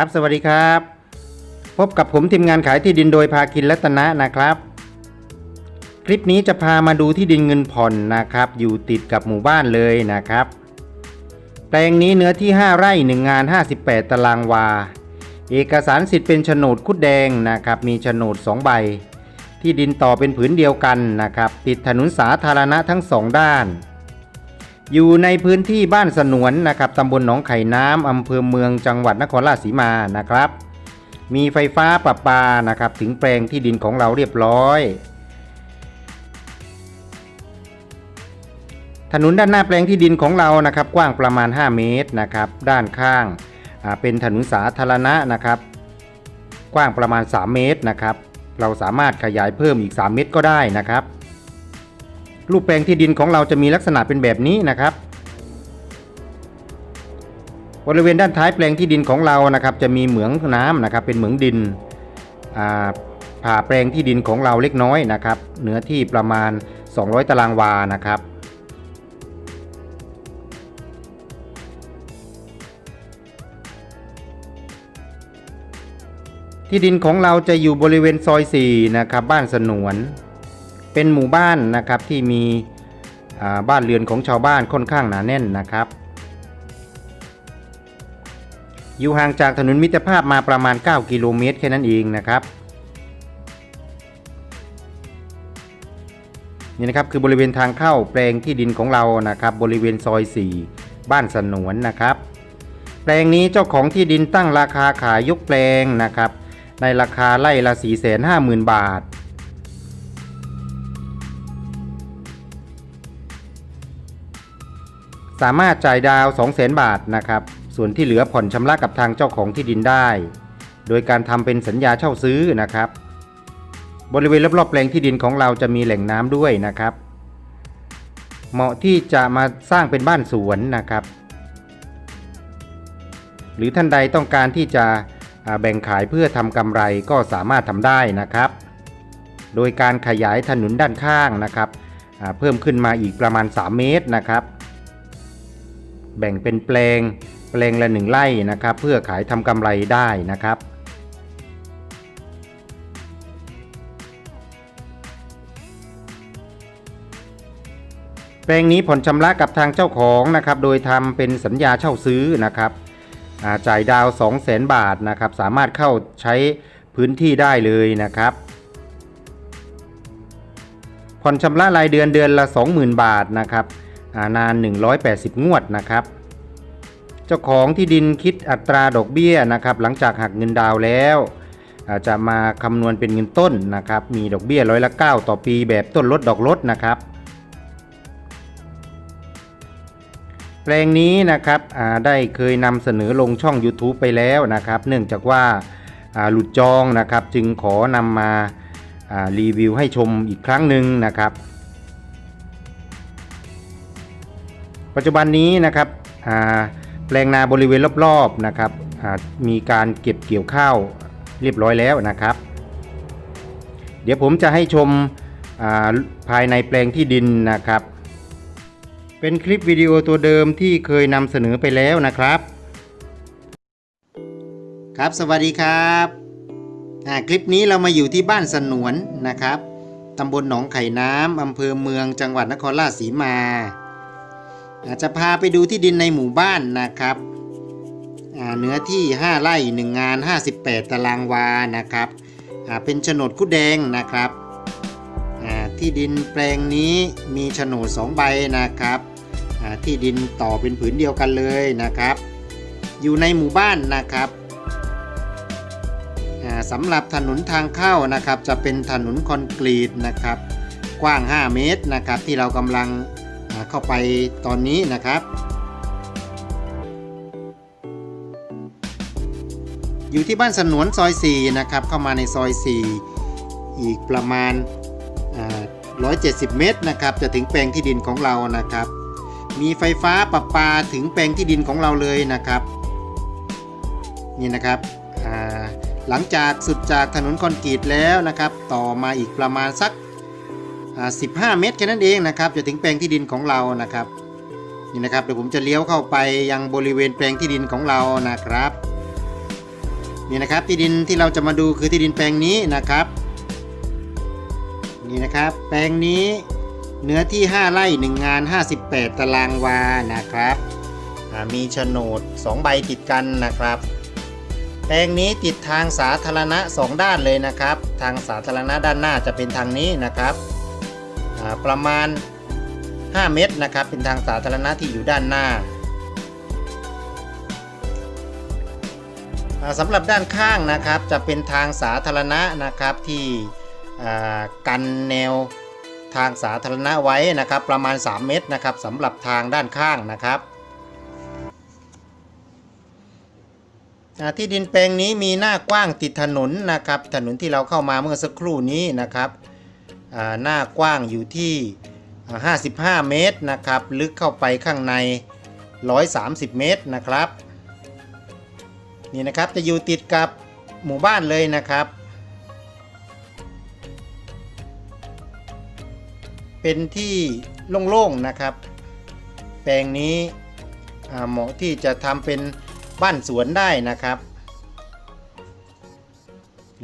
ครับสวัสดีครับ พบกับผมทีมงานขายที่ดินโดยภาคินรัตนะนะครับ คลิปนี้จะพามาดูที่ดินเงินผ่อนนะครับ อยู่ติดกับหมู่บ้านเลยนะครับ แปลงนี้เนื้อที่ 5 ไร่1งาน 58 ตารางวา เอกสารสิทธิ์เป็นโฉนดคุดแดงนะครับ มีโฉนด 2 ใบ ที่ดินต่อเป็นผืนเดียวกันนะครับ ติดถนนสาธารณะทั้งสองด้าน อยู่ในพื้นที่บ้านสนวนนะครับตำบลหนองไข่น้ำอำเภอเมืองจังหวัดนครราชสีมานะครับ มีไฟฟ้าประปานะครับถึงแปลงที่ดินของเราเรียบร้อย ถนนด้านหน้าแปลงที่ดินของเรานะครับ กว้างประมาณ 5 เมตรนะครับ ด้านข้างเป็นถนนสาธารณะนะครับ กว้างประมาณ 3 เมตรนะครับ เราสามารถขยายเพิ่มอีก 3 เมตรก็ได้นะครับ รูปแปลงที่ดินของเราจะมีลักษณะเป็นแบบนี้นะครับ บริเวณด้านท้ายแปลงที่ดินของเรานะครับ จะมีเหมืองน้ำนะครับ เป็นเหมืองดินผ่าแปลงที่ดินของเราเล็กน้อยนะครับเนื้อที่ประมาณ 200 ตารางวานะครับที่ดินของเราจะอยู่บริเวณซอย 4 นะครับ บ้านสนวน เป็นหมู่บ้านนะครับที่มีบ้านเรือนของชาวบ้านค่อนข้างหนาแน่นนะครับ อยู่ห่างจากถนนมิตรภาพมาประมาณ 9 กิโลเมตรแค่นั้นเองนะครับนี่นะครับคือบริเวณทางเข้าแปลงที่ดินของเรานะครับ บริเวณซอย 4 บ้านสนวนนะครับ แปลงนี้เจ้าของที่ดินตั้งราคาขายยกแปลงนะครับ ในราคาไร่ละ450,000 บาท สามารถจ่ายดาว200,000 บาทนะครับ ส่วนที่เหลือผ่อนชำระกับทางเจ้าของที่ดินได้ โดยการทำเป็นสัญญาเช่าซื้อนะครับ บริเวณรอบๆแปลงที่ดินของเราจะมีแหล่งน้ำด้วยนะครับ เหมาะที่จะมาสร้างเป็นบ้านสวนนะครับ หรือท่านใดต้องการที่จะแบ่งขายเพื่อทำกำไรก็สามารถทำได้นะครับ โดยการขยายถนนด้านข้างนะครับ เพิ่มขึ้นมาอีกประมาณ 3 เมตรนะครับ แบ่งเป็นแปลง แปลงละหนึ่งไร่นะครับ เพื่อขายทำกำไรได้นะครับแปลงนี้ผ่อนชำระกับทางเจ้าของนะครับ โดยทำเป็นสัญญาเช่าซื้อนะครับจ่ายดาว 2 0 0 0 0 0 บาทนะครับ สามารถเข้าใช้พื้นที่ได้เลยนะครับ ผ่อนชำระรายเดือนเดือนละ 20,000 บาทนะครับ นาน 180 งวดนะครับ เจ้าของที่ดินคิดอัตราดอกเบี้ยนะครับหลังจากหักเงินดาวแล้วอาจจะมาคำนวณเป็นเงินต้นนะครับ มีดอกเบี้ยร้อยละ 9 ต่อปีแบบต้นลดดอกลดนะครับ แปลงนี้นะครับได้เคยนำเสนอลงช่อง YouTube ไปแล้วนะครับ เนื่องจากว่าหลุดจองนะครับ จึงขอนำมารีวิวให้ชมอีกครั้งหนึ่งนะครับ ปัจจุบันนี้นะครับแปลงนาบริเวณรอบๆนะครับมีการเก็บเกี่ยวข้าวเรียบร้อยแล้วนะครับ เดี๋ยวผมจะให้ชมาภายในแปลงที่ดินนะครับ เป็นคลิปวิดีโอตัวเดิมที่เคยนำเสนอไปแล้วนะครับ ครับสวัสดีครับคลิปนี้เรามาอยู่ที่บ้านสนวนนะครับตำบลหนองไข่น้ำอำเภอเมืองจังหวัดนครราชสีมา จจะพาไปดูที่ดินในหมู่บ้านนะครับเนื้อที่ 5 ไร่ 1 งาน 58 ตารางวานะครับเป็นโฉนดคุดแดงนะครับที่ดินแปลงนี้มีโฉนด 2 ใบนะครับที่ดินต่อเป็นผืนเดียวกันเลยนะครับ อยู่ในหมู่บ้านนะครับสำหรับถนนทางเข้านะครับจะเป็นถนนคอนกรีตนะครับ กว้าง 5 เมตรนะครับที่เรากำลัง เข้าไปตอนนี้นะครับ อยู่ที่บ้านสนวนซอย 4 นะครับ เข้ามาในซอย 4 อีกประมาณ 170 เมตรนะครับ จะถึงแปลงที่ดินของเรานะครับ มีไฟฟ้าประปาถึงแปลงที่ดินของเราเลยนะครับ นี่นะครับหลังจากสุดจากถนนคอนกรีตแล้วนะครับ ต่อมาอีกประมาณสัก 15 เมตรแค่นั้นเองนะครับจะถึงแปลงที่ดินของเรานะครับนี่นะครับเดี๋ยวผมจะเลี้ยวเข้าไปยังบริเวณแปลงที่ดินของเรานะครับนี่นะครับที่ดินที่เราจะมาดูคือที่ดินแปลงนี้นะครับนี่นะครับ แปลงนี้เนื้อที่ 5 ไร่1งาน 58 ตารางวานะครับมีโฉนด 2 ใบติดกันนะครับ แปลงนี้ติดทางสาธารณะ 2 ด้านเลยนะครับ ทางสาธารณะด้านหน้าจะเป็นทางนี้นะครับ ประมาณ 5 เมตรนะครับ เป็นทางสาธารณะที่อยู่ด้านหน้าสำหรับด้านข้างนะครับจะเป็นทางสาธารณะนะครับที่กันแนวทางสาธารณะไว้นะครับ ประมาณ 3 เมตรนะครับสำหรับทางด้านข้างนะครับที่ดินแปลงนี้มีหน้ากว้างติดถนนนะครับ ถนนที่เราเข้ามาเมื่อสักครู่นี้นะครับ หน้ากว้างอยู่ที่อ่า55 เมตรนะครับ ลึกเข้าไปข้างใน 130 เมตรนะครับ นี่นะครับจะอยู่ติดกับหมู่บ้านเลยนะครับ เป็นที่โล่งๆนะครับ แปลงนี้เหมาะที่จะทำเป็นบ้านสวนได้นะครับ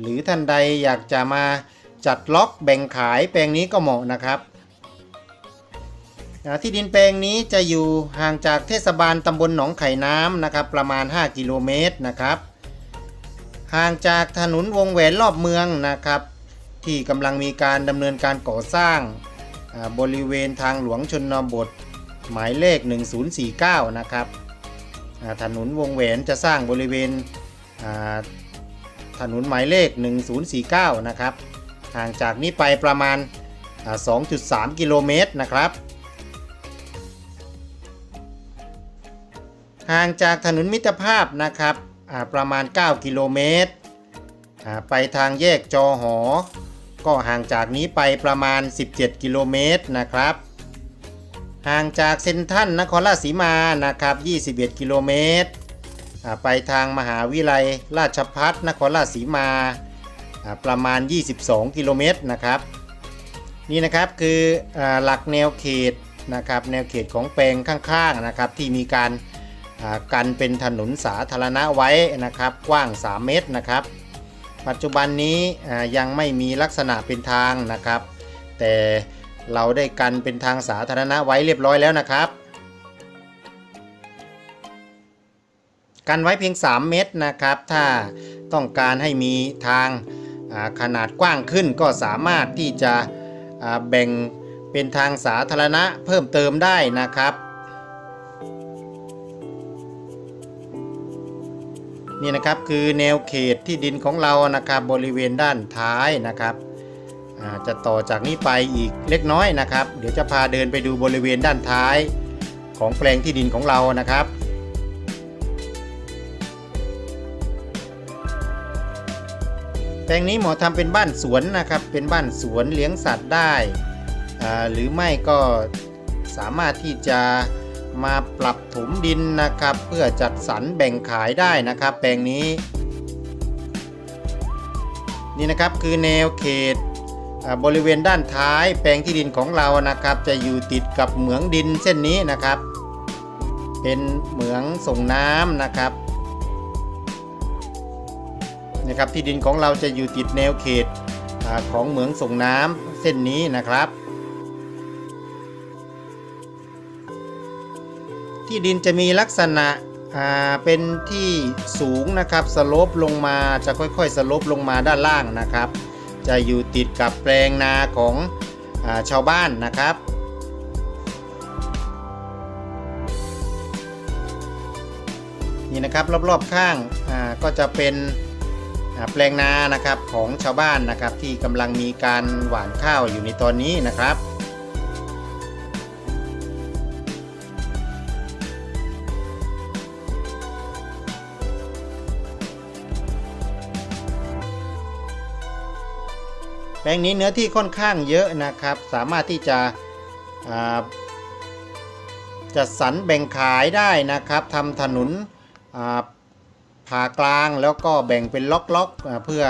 หรือท่านใดอยากจะมา จัดล็อกแบ่งขายแปลงนี้ก็เหมาะนะครับที่ดินแปลงนี้จะอยู่ห่างจากเทศบาลตำบลหนองไข่น้ำนะครับ ประมาณ 5 กิโลเมตรนะครับ ห่างจากถนนวงแหวนรอบเมืองนะครับ ที่กำลังมีการดำเนินการก่อสร้างบริเวณทางหลวงชนบท หมายเลข 1049 นะครับถนนวงแหวนจะสร้างบริเวณถนนหมายเลข 1049 นะครับ ห่างจากนี้ไปประมาณ 2.3 กิโลเมตรนะครับ ห่างจากถนนมิตรภาพนะครับประมาณ 9 กิโลเมตร ไปทางแยกจอหอ ก็ห่างจากนี้ไปประมาณ 17 กิโลเมตรนะครับ ห่างจากเซนทันนครราชสีมานะครับ 21 กิโลเมตร ไปทางมหาวิทยาลัยราชพัฒนครราชสีมา ประมาณ 22 กิโลเมตรนะครับ นี่นะครับคืออหลักแนวเขตนะครับแนวเขตของแปลงข้างๆนะครับที่มีการกันเป็นถนนสาธารณะไว้นะครับกว้าง 3 เมตรนะครับ ปัจจุบันนี้ยังไม่มีลักษณะเป็นทางนะครับ แต่เราได้กันเป็นทางสาธารณะไว้เรียบร้อยแล้วนะครับ กันไว้เพียง 3 เมตรนะครับ ถ้าต้องการให้มีทาง ขนาดกว้างขึ้นก็สามารถที่จะแบ่งเป็นทางสาธารณะเพิ่มเติมได้นะครับ นี่นะครับคือแนวเขตที่ดินของเรานะครับบริเวณด้านท้ายนะครับจะต่อจากนี้ไปอีกเล็กน้อยนะครับ เดี๋ยวจะพาเดินไปดูบริเวณด้านท้ายของแปลงที่ดินของเรานะครับ ลงนี้หมอทำเป็นบ้านสวนนะครับ เป็นบ้านสวนเลี้ยงสัตว์ได้ หรือไม่ก็สามารถที่จะมาปรับถมดินนะครับ เพื่อจัดสรรแบ่งขายได้นะครับ แปลงนี้ นี่นะครับคือแนวเขตบริเวณด้านท้าย แปลงที่ดินของเรานะครับ จะอยู่ติดกับเหมืองดินเส้นนี้นะครับ เป็นเหมืองส่งน้ำนะครับ นะครับที่ดินของเราจะอยู่ติดแนวเขตอของเหมืองส่งน้ำเส้นนี้นะครับ ที่ดินจะมีลักษณะเป็นที่สูงนะครับสโลปลงมาจะค่อยๆสโลปลงมาด้านล่างนะครับ จะอยู่ติดกับแปลงนาของอาชาวบ้านนะครับนี่นะครับรอบๆข้างาก็จะเป็น แปลงนานะครับของชาวบ้านนะครับที่กำลังมีการหว่านข้าวอยู่ในตอนนี้นะครับแปลงนี้เนื้อที่ค่อนข้างเยอะนะครับ สามารถที่จะจัดสรรแบ่งขายได้นะครับทำถนนอ่า ผ่ากลางแล้วก็แบ่งเป็นล็อกๆเพื่อ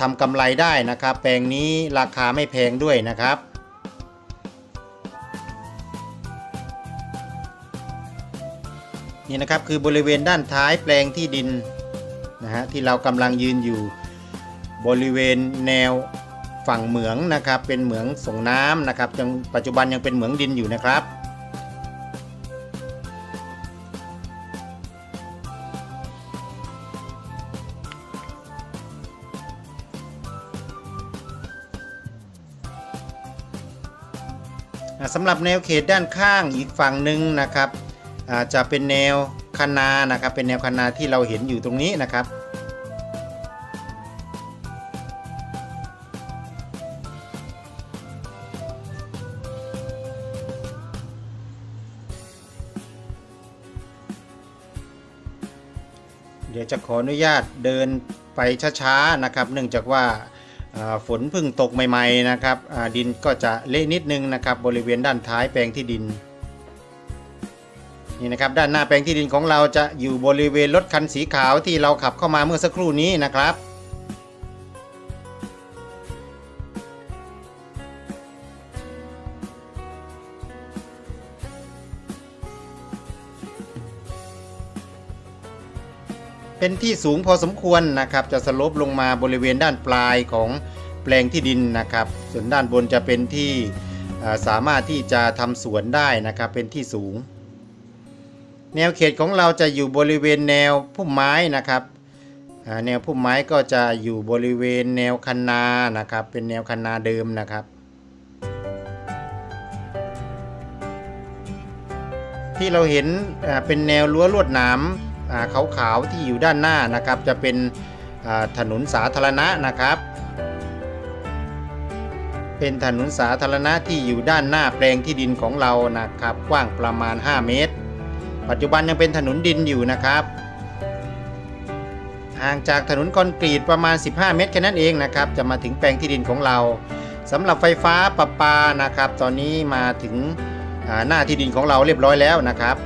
ทำกำไรได้นะครับ แปลงนี้ราคาไม่แพงด้วยนะครับนี่นะครับคือบริเวณด้านท้ายแปลงที่ดินนะฮะที่เรากำลังยืนอยู่บริเวณแนวฝั่งเหมืองนะครับเป็นเหมืองส่งน้ำนะครับยังปัจจุบันยังเป็นเหมืองดินอยู่นะครับ สำหรับแนวเขตด้านข้างอีกฝั่งหนึ่งนะครับจะเป็นแนวคันานะครับ เป็นแนวคันาที่เราเห็นอยู่ตรงนี้นะครับ เดี๋ยวจะขออนุญาตเดินไปช้าๆนะครับ เนื่องจากว่า ฝนเพิ่งตกใหม่ๆนะครับดินก็จะเละนิดนึงนะครับบริเวณด้านท้ายแปลงที่ดินนี่นะครับด้านหน้าแปลงที่ดินของเราจะอยู่บริเวณรถคันสีขาวที่เราขับเข้ามาเมื่อสักครู่นี้นะครับ เป็นที่สูงพอสมควรนะครับ จะสลบลงมาบริเวณด้านปลายของแปลงที่ดินนะครับ ส่วนด้านบนจะเป็นที่สามารถที่จะทำสวนได้นะครับ เป็นที่สูง แนวเขตของเราจะอยู่บริเวณแนวพุ่มไม้นะครับแนวพุ่มไม้ก็จะอยู่บริเวณแนวคันนานะครับ เป็นแนวคันนาเดิมนะครับ ที่เราเห็นเป็นแนวรั้วลวดหนาม ขาวๆที่อยู่ด้านหน้านะครับ จะเป็นถนนสาธารณะนะครับ เป็นถนนสาธารณะที่อยู่ด้านหน้าแปลงที่ดินของเรานะครับ กว้างประมาณ 5 เมตร ปัจจุบันยังเป็นถนนดินอยู่นะครับห่างจากถนนคอนกรีตประมาณ 15 เมตรแค่นั้นเองนะครับ จะมาถึงแปลงที่ดินของเราสำหรับไฟฟ้าประปานะครับ ตอนนี้มาถึงหน้าที่ดินของเราเรียบร้อยแล้วนะครับ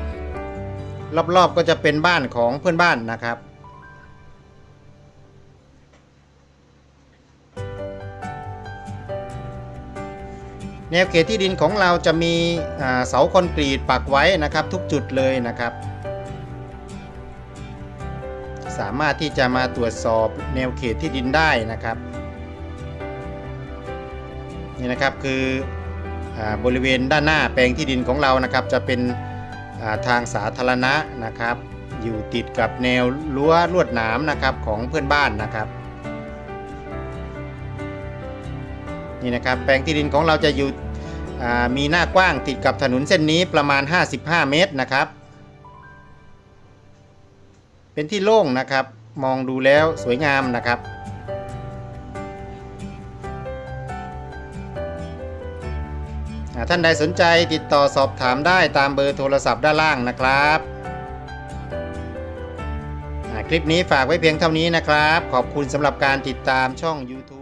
รอบๆก็จะเป็นบ้านของเพื่อนบ้านนะครับ แนวเขตที่ดินของเราจะมีเสาคอนกรีตปักไว้นะครับทุกจุดเลยนะครับ สามารถที่จะมาตรวจสอบแนวเขตที่ดินได้นะครับ นี่นะครับคืออบริเวณด้านหน้าแปลงที่ดินของเรานะครับจะเป็น ทางสาธารณะนะครับ อยู่ติดกับแนวรั้วลวดหนามนะครับของเพื่อนบ้านนะครับนี่นะครับแปลงที่ดินของเราจะอยู่มีหน้ากว้างติดกับถนนเส้นนี้ประมาณ 55 เมตรนะครับ เป็นที่โล่งนะครับมองดูแล้วสวยงามนะครับ ท่านใดสนใจติดต่อสอบถามได้ตามเบอร์โทรศัพท์ด้านล่างนะครับคลิปนี้ฝากไว้เพียงเท่านี้นะครับ ขอบคุณสำหรับการติดตามช่อง YouTube